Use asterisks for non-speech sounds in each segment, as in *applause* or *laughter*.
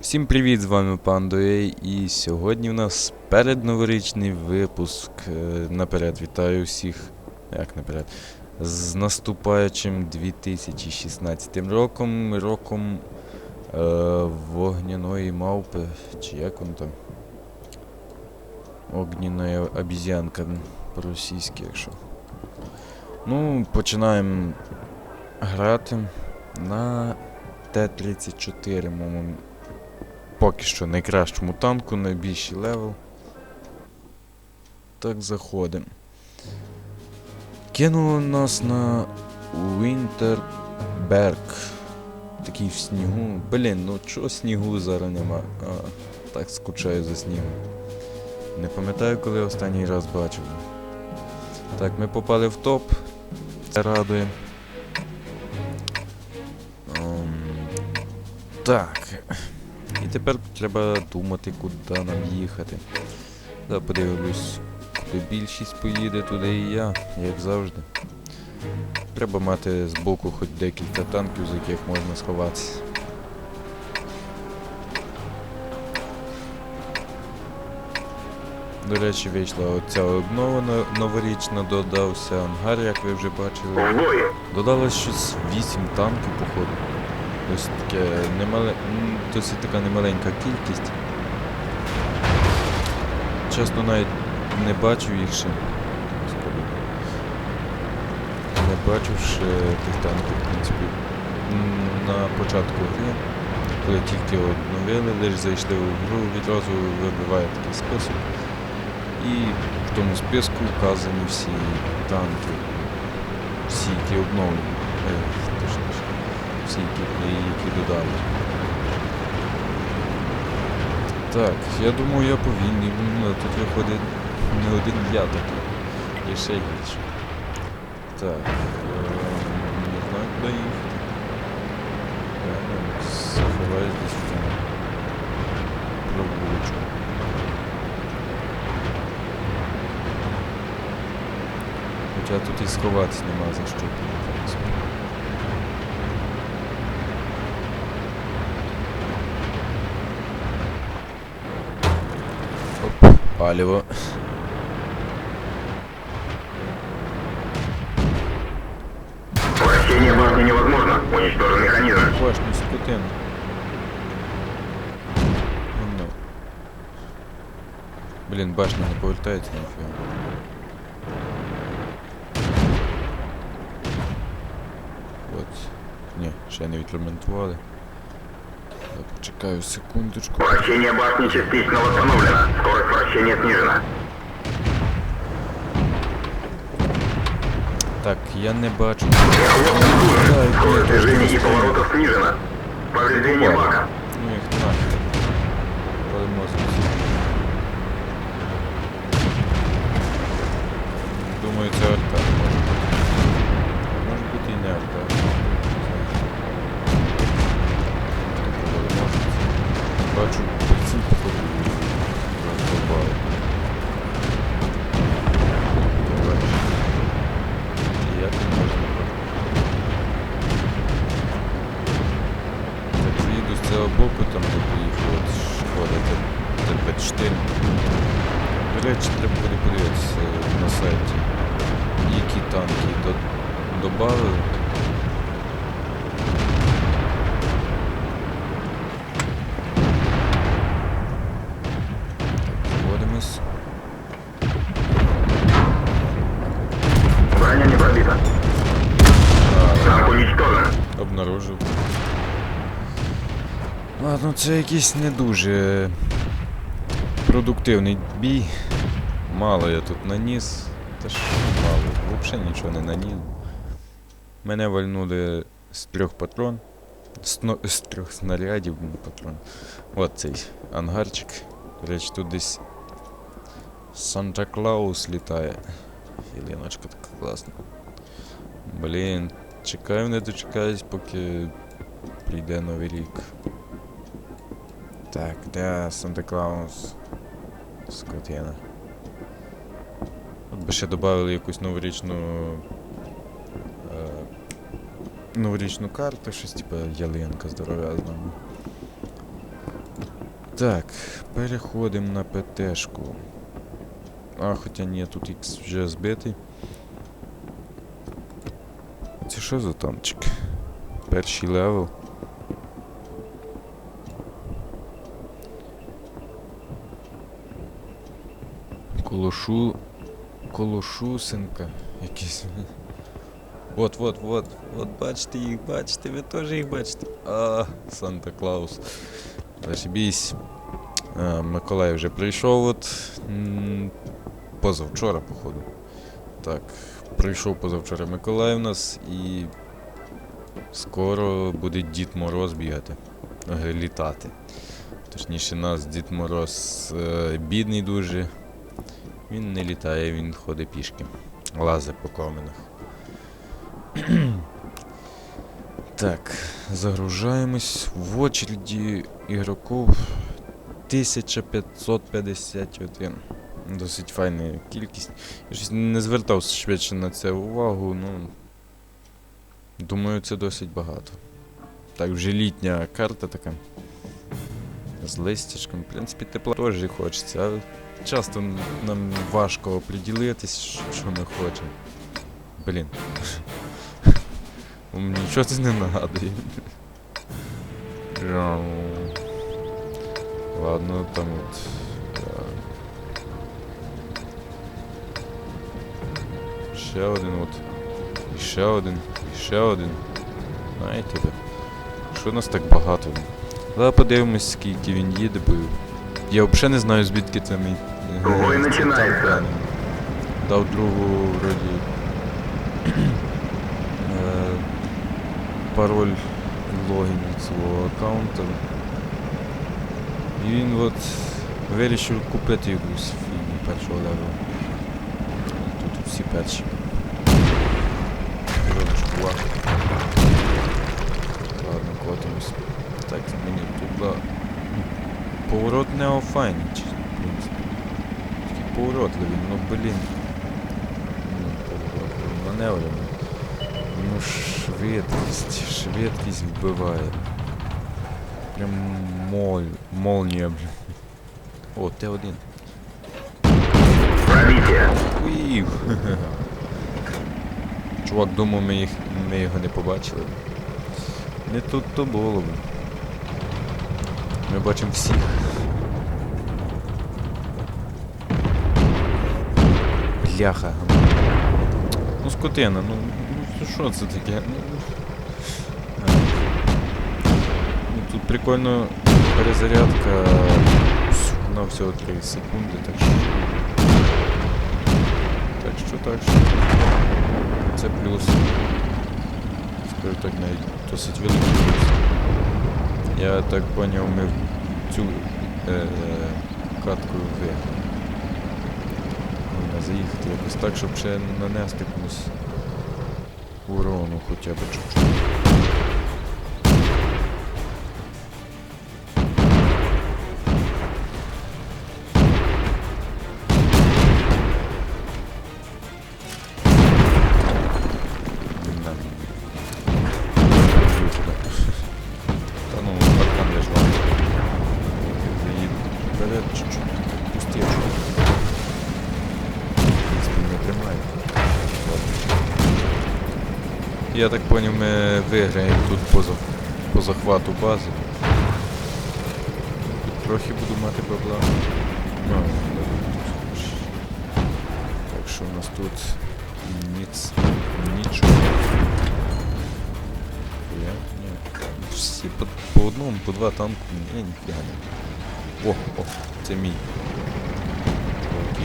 Всім привіт, з вами Пандуей, і сьогодні в нас передноворічний випуск. Е, Наперед вітаю всіх. Як наперед? З наступаючим 2016 роком, роком е, вогняної мавпи, чи як він там? Огняна обізянка по-російськи, якщо. Ну, починаємо грати на Т-34, моєму поки що найкращому танку, найбільший левел. Так, заходимо. Кинули нас на Вінтерберг. Такий в снігу. Блін, ну чого снігу зараз нема? А, так скучаю за снігом. Не пам'ятаю, коли останній раз бачив. Так, ми попали в топ. Це радує. Ем, так. І тепер треба думати, куди нам їхати. Да, подивлюсь, куди більшість поїде, туди і я, як завжди. Треба мати збоку хоч декілька танків, з яких можна сховатися. До речі, вийшла оця обнова новорічна, додався ангар, як ви вже бачили. Додалось щось 8 танків, походу. Ось таке немале... досить така немаленька кількість. Чесно, навіть не бачив їх ще. Не бачив ще тих танків, в принципі. На початку гри, коли тільки обновили, лише зайшли у гру, відразу вибиває такий список. І в тому списку вказані всі танки. Всі, які обновлені. Е. Всі, які, додали. Так, я думаю, я повільний, ну, тут виходить не один я такий. Є ще гірше. Так. е, Не знаю, куди їхати. Ну, заховаюсь десь в цьому провулочку. Хоча тут і сховатись нема за що. в принципі. Оп, палево. Вращение башни невозможно. Уничтожен механизм. Башню скотину. Ну. Блін, башня не повертається ніфіга. От. Ні, ще не відремонтували. Я почекаю секундочку. Вращение башни частично восстановлено. Скорость вращения снижена. Так, я не бачу. Скорость движения и поворотов снижена. Повреждение бака. Ну їх нахер. Перемозимося. Думаю, це арта додали. Так, заводимось. Броня не пробита. Обнаружив. Ладно, це якийсь не дуже продуктивний бій. Мало я тут наніс. Та ж мало, взагалі нічого не наніс. Мене вальнули з трьох патрон. З, но- з трьох снарядів ну, патрон. От цей ангарчик. Речі, тут десь Санта Клаус літає. Ялиночка така класна. Блін, чекаю, не дочекаюсь, поки прийде новий рік. Так, де Санта Клаус? Скотина. От би ще додали якусь новорічну. Новорічну карту, щось типу ялинка здоров'язна. Так, переходимо на ПТшку. А, хоча ні, тут X вже збитий. Це що за танчик? Перший левел. Колошу. Колошусенка. Якийсь. От, от, от, от, бачите їх, бачите, ви теж їх бачите. А, Санта Клаус. Зашибісь. А, Миколай вже прийшов от. Позавчора, походу. Так, прийшов позавчора Миколай у нас і скоро буде Дід Мороз бігати. Е, Літати. Точніше, нас Дід Мороз е, бідний дуже. Він не літає, він ходить пішки. Лазить по каменах. Так, загружаємось. В очереді ігроків 1551. Досить файна кількість. Я щось не звертав швидше на це увагу, ну. Думаю, це досить багато. Так, вже літня карта така. З листячком. В принципі, тепла теж хочеться, але часто нам важко оприділитись, що ми хочемо. Блін. Нічого це не нагадує. Ладно, там от. так. Ще один от. І ще один, і ще один. Знаєте? Що нас так багато? Давай подивимось, скільки він їде, бо я взагалі не знаю, звідки це мій. е, Бой це починається. Дав другу вроді. е, пароль і логін від свого аккаунта. І він от вирішив купити якусь фігню першого левела. Тут всі перші. Чувак. Ладно, котимось. Так, мені туди. Поворот не офайнить. Такий поворотливий, ну блін. Ну, поворот, маневрений. Ну швидкість, швидкість вбиває. Прям моль, молнія, блін. О, Т1. Пробитие. Уїв. Чувак думав, ми, їх, ми його не побачили. Не тут то було. б. Ми бачимо всіх. Бляха. Ну скотина, ну що це таке? Ну, тут прикольно перезарядка. Вона всього 3 секунди, так що. Так що так що. Це плюс. Скажу так навіть досить великий плюс. Я так поняв, ми в цю е, катку виграли. Заїхати якось так, щоб ще нанести комусь урону хоча б чуть-чуть. Ну, чуть-чуть. Пустішку. В принципі, не тримає. Я так поняв, ми виграємо тут по, за- по захвату бази. Трохи буду мати проблеми. Ну. Так що у нас тут ніц, нічого. Я? Ні. Всі по, по одному, по два танку. Ні, ніфіга не. О, о, це мій.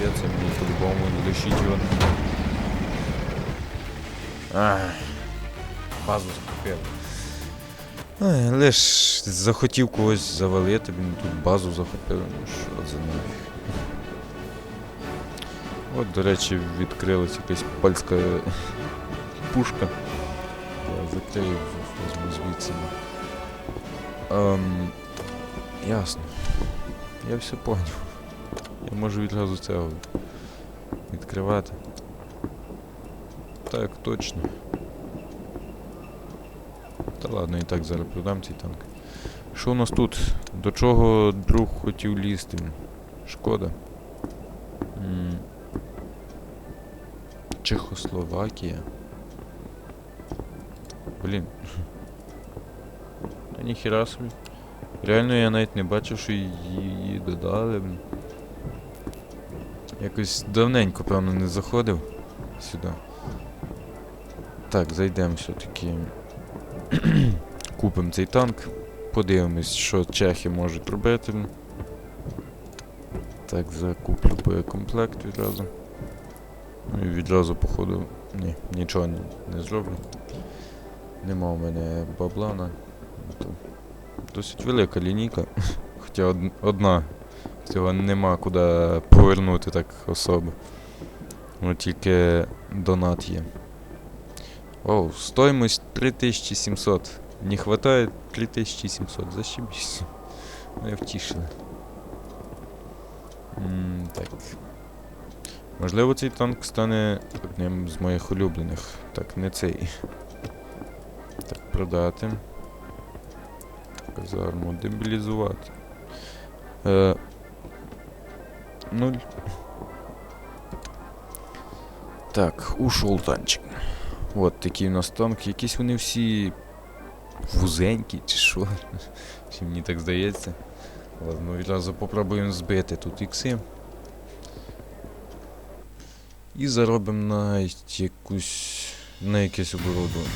Є, це мій по-любому лишіть його. Ах, базу захопили. Лиш захотів когось завалити, він тут базу захопив. Ну що за нафіг. От, до речі, відкрилась якась польська пушка. Я закрию звідси. Ем, ясно. Я все поняв. Я можу відразу цього відкривати. Так, точно. Та ладно, і так зараз продам цей танк. Що у нас тут? До чого друг хотів лізти? Шкода. М. Чехословакія. Блін. Та ніхіра собі. Реально я навіть не бачив, що її додали. Якось давненько, певно, не заходив сюди. Так, зайдемо все-таки. *clears throat* Купимо цей танк. Подивимось, що чехи можуть робити. Так, закуплю боєкомплект відразу. Ну і відразу, походу. Ні, нічого не, не зроблю. Нема у мене бабла на. Досить велика лінійка. *laughs* Хоча од, одна. Цього нема куди повернути так особо. Ну тільки донат є. Оу, стоимость 3700. Не хватает 3700. Зашибись. Мене втішили. М, так. Можливо, цей танк стане одним з моїх улюблених. Так, не цей. Так, продати. Казарму демобілізувати. Е, нуль. Так, ушов танчик. От такий у нас танк. Якісь вони всі вузенькі, чи що? Чи мені так здається. Ладно, відразу попробуємо збити тут ікси. І заробимо на якусь. на якесь оборудовання.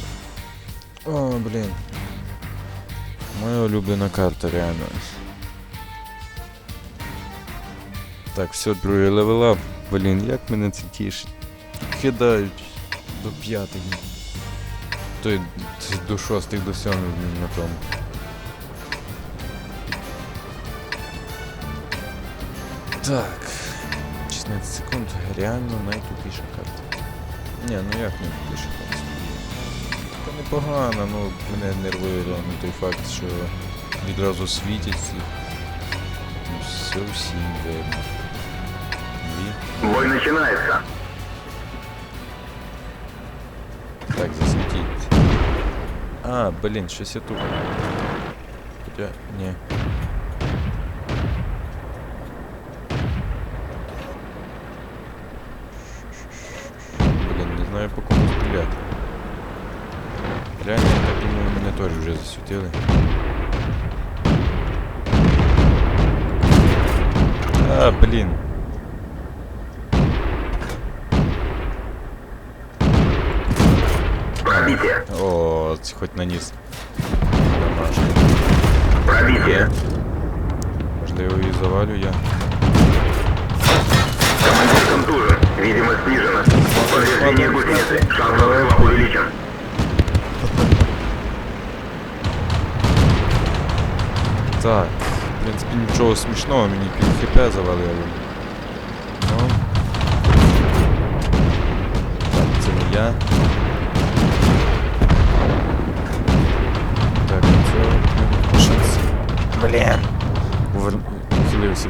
О, блін. Моя улюблена карта, реально. Так, все, другий левелап. Блін, як мене це тішить. Кидають до п'ятих. Той до шостих, до сьомих на тому. Так. 16 секунд. Реально найтупіша карта. Ні, ну як найтупіша карта? Та непогано, ну мене нервує реально той факт, що відразу світять. Ну, все всім видно. Бой начинается. Так, засвітіть. А, блін, щось я тут. Хоча, ні. Блін, не знаю по кому стріляти. Реально, я так думаю, мене теж вже засвітили. А, блін. Пробитие. О, ц- хоть наніс. Домашній. Пробитие. Можливо, її завалю я. Командир контужен. Видимость снижена. Повреждение гусеницы. Шанс разрыва увеличен. Так, в принципі, нічого смішного, мені пів хп завалили. Ну. Так, це не я. Блін. Увер... Ухилився.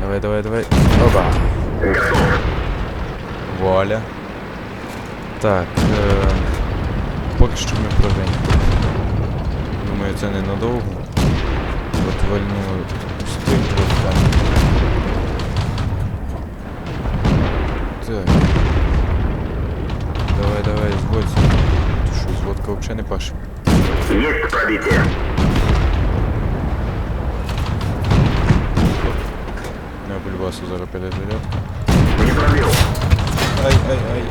Давай, давай, давай. Оба. Готов. Вуаля. Так, е... поки що ми програємо. Думаю, це ненадовго. От вальну з тим там. Так. Давай, давай, зводься. Ти що, зводка взагалі не паше. Есть пробитие. Бульбасу зараз перезарядка. Не пробил. Ай, ай, ай, ай.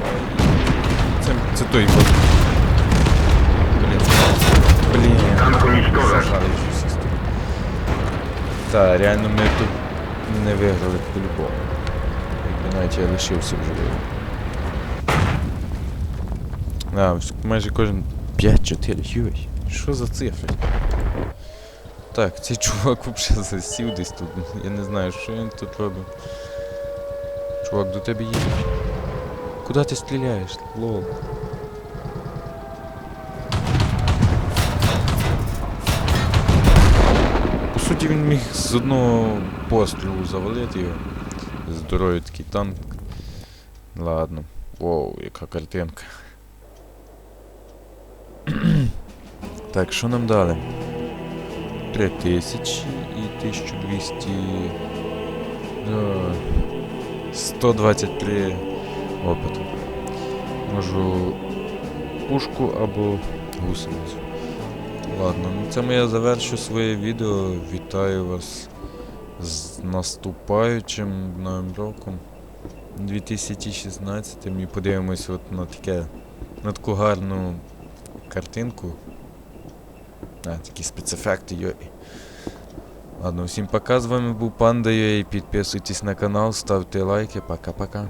Це, це той бот. Блін. Блін. Танк уничтожен. Та, реально ми тут не виграли по-любому. Якби навіть я лишився в живих. А, майже кожен 5-4, юй. Що за цифри? Так, цей чувак взагалі засів десь тут. Я не знаю, що він тут робить. Чувак, до тебе їде. Куда ти стріляєш? Лол. По суті, він міг з одного пострілу завалити його. Здоровий такий танк. Ладно. Воу, яка картинка. *clears throat* так, що нам дали? 3000 і 1200. е, 123 опиту. Можу пушку або гусеницю. Ладно, ну це я завершу своє відео. Вітаю вас з наступаючим новим роком 2016 і подивимось от на таке на таку гарну картинку. Такі спецефекти, йой. Ладно, всім пока, з вами був Йой. Підписуйтесь на канал, ставте лайки, пока-пока.